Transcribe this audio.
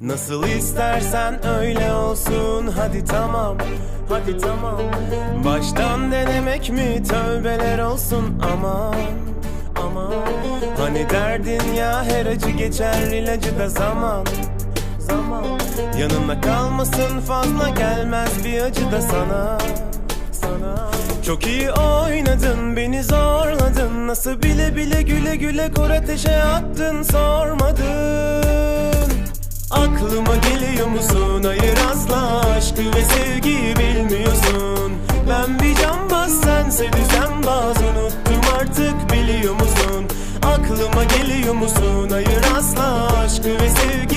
Nasıl istersen öyle olsun. Hadi tamam hadi tamam. Baştan denemek mi? Tövbeler olsun. Aman aman. Hani derdin ya her acı geçer. İlacı da zaman zaman. Yanına kalmasın fazla gelmez. Bir acı da sana sana. Çok iyi oynadın beni zorladın. Nasıl bile bile güle güle kor ateşe attın sormadın Aklıma geliyor musun? Hayır asla aşkı ve sevgiyi bilmiyorsun. Ben bir cambaz sense düzenbaz unuttum artık biliyor musun? Aklıma geliyor musun? Hayır asla aşkı ve sevgiyi